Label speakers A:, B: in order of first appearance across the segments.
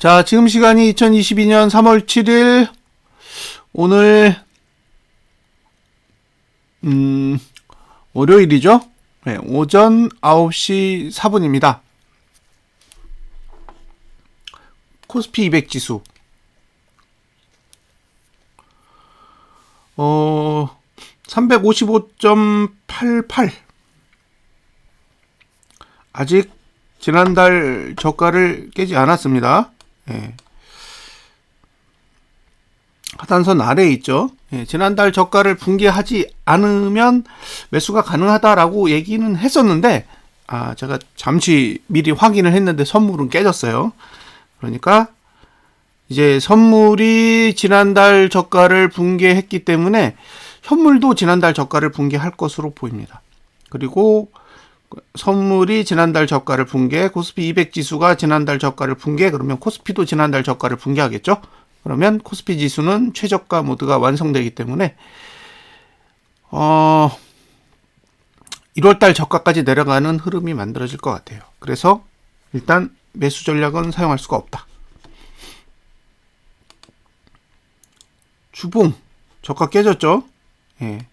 A: 자, 지금 시간이 2022년 3월 7일. 오늘, 음, 월요일이죠? 네, 오전 9시 4분입니다. 코스피 200 지수. 어, 355.88. 아직 지난달 저가를 깨지 않았습니다. 예. 하단선 아래에 있죠. 예, 지난달 저가를 붕괴하지 않으면 매수가 가능하다라고 얘기는 했었는데, 아, 제가 잠시 미리 확인을 했는데 선물은 깨졌어요. 그러니까 이제 선물이 지난달 저가를 붕괴했기 때문에 현물도 지난달 저가를 붕괴할 것으로 보입니다. 그리고 선물이 지난달 저가를 붕괴, 코스피 200 지수가 지난달 저가를 붕괴, 그러면 코스피도 지난달 저가를 붕괴하겠죠? 그러면 코스피 지수는 최저가 모드가 완성되기 때문에 어 1월달 저가까지 내려가는 흐름이 만들어질 것 같아요. 그래서 일단 매수 전략은 사용할 수가 없다. 주봉 저가 깨졌죠? 예.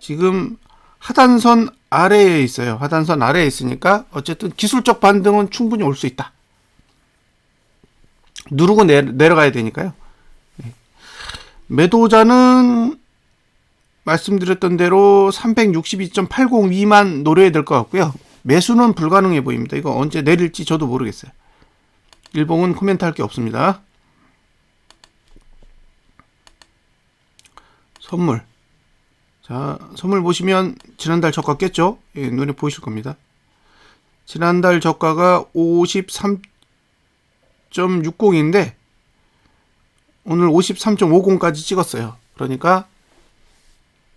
A: 지금 하단선 아래에 있어요. 하단선 아래에 있으니까 어쨌든 기술적 반등은 충분히 올 수 있다. 누르고 내, 내려가야 되니까요. 네. 매도자는 말씀드렸던 대로 362.80 위만 노려야 될 것 같고요. 매수는 불가능해 보입니다. 이거 언제 내릴지 저도 모르겠어요. 일봉은 코멘트 할 게 없습니다. 선물. 자, 선물 보시면 지난달 저가 깼죠? 예, 눈에 보이실 겁니다. 지난달 저가가 53.60인데 오늘 53.50까지 찍었어요. 그러니까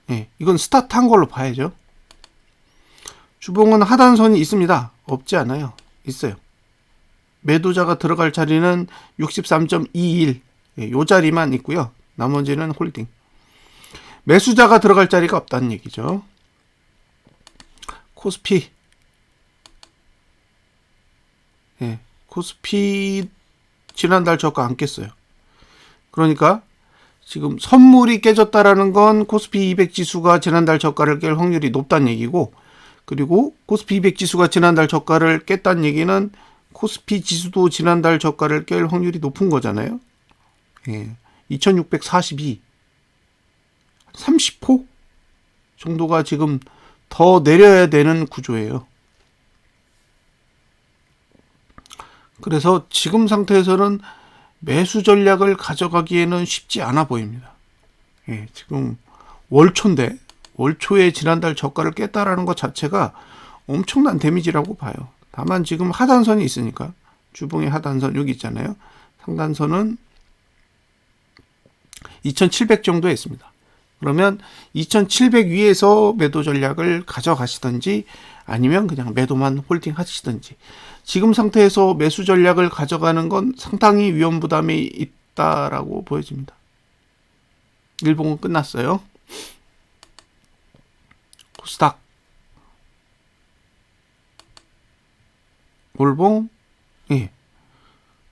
A: 예, 이건 스타트 한 걸로 봐야죠. 주봉은 하단선이 있습니다. 없지 않아요. 있어요. 매도자가 들어갈 자리는 63.21. 예, 요 자리만 있고요. 나머지는 홀딩. 매수자가 들어갈 자리가 없다는 얘기죠. 코스피. 예, 코스피 지난달 저가 안 깼어요. 그러니까 지금 선물이 깨졌다라는 건 코스피 200 지수가 지난달 저가를 깰 확률이 높다는 얘기고 그리고 코스피 200 지수가 지난달 저가를 깼다는 얘기는 코스피 지수도 지난달 저가를 깰 확률이 높은 거잖아요. 예. 2642 30호 정도가 지금 더 내려야 되는 구조예요. 그래서 지금 상태에서는 매수 전략을 가져가기에는 쉽지 않아 보입니다. 예, 지금 월초인데 월초에 지난달 저가를 깼다라는 것 자체가 엄청난 데미지라고 봐요. 다만 지금 하단선이 있으니까 주봉의 하단선 여기 있잖아요. 상단선은 2700 정도에 있습니다. 그러면 2700 위에서 매도 전략을 가져가시든지 아니면 그냥 매도만 홀딩 하시든지 지금 상태에서 매수 전략을 가져가는 건 상당히 위험 부담이 있다라고 보여집니다. 일봉은 끝났어요. 코스닥 올봉 예.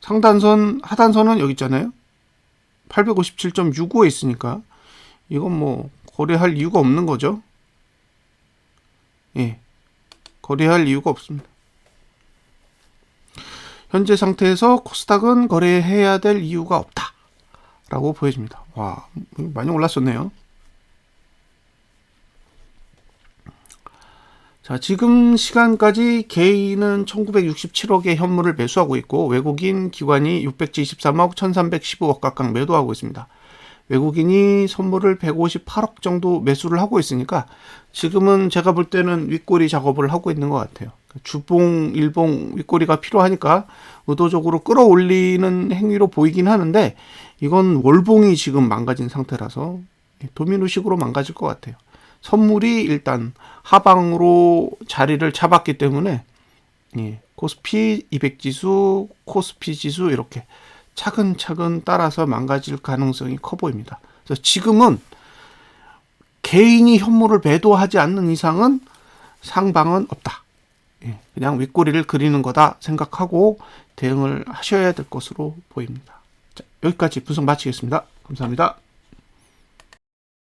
A: 상단선 하단선은 여기 있잖아요. 857.65에 있으니까 이건 뭐 거래할 이유가 없는 거죠. 예. 거래할 이유가 없습니다. 현재 상태에서 코스닥은 거래해야 될 이유가 없다. 라고 보여집니다. 와, 많이 올랐었네요. 자, 지금 시간까지 개인은 1967억의 현물을 매수하고 있고 외국인 기관이 673억 1315억 각각 매도하고 있습니다. 외국인이 선물을 158억 정도 매수를 하고 있으니까 지금은 제가 볼 때는 윗꼬리 작업을 하고 있는 것 같아요. 주봉, 일봉 윗꼬리가 필요하니까 의도적으로 끌어올리는 행위로 보이긴 하는데 이건 월봉이 지금 망가진 상태라서 도미노식으로 망가질 것 같아요. 선물이 일단 하방으로 자리를 잡았기 때문에 예, 코스피 200 지수, 코스피 지수 이렇게 차근차근 따라서 망가질 가능성이 커 보입니다. 그래서 지금은 개인이 현물을 매도하지 않는 이상은 상방은 없다. 예, 그냥 윗꼬리를 그리는 거다 생각하고 대응을 하셔야 될 것으로 보입니다. 자, 여기까지 분석 마치겠습니다. 감사합니다.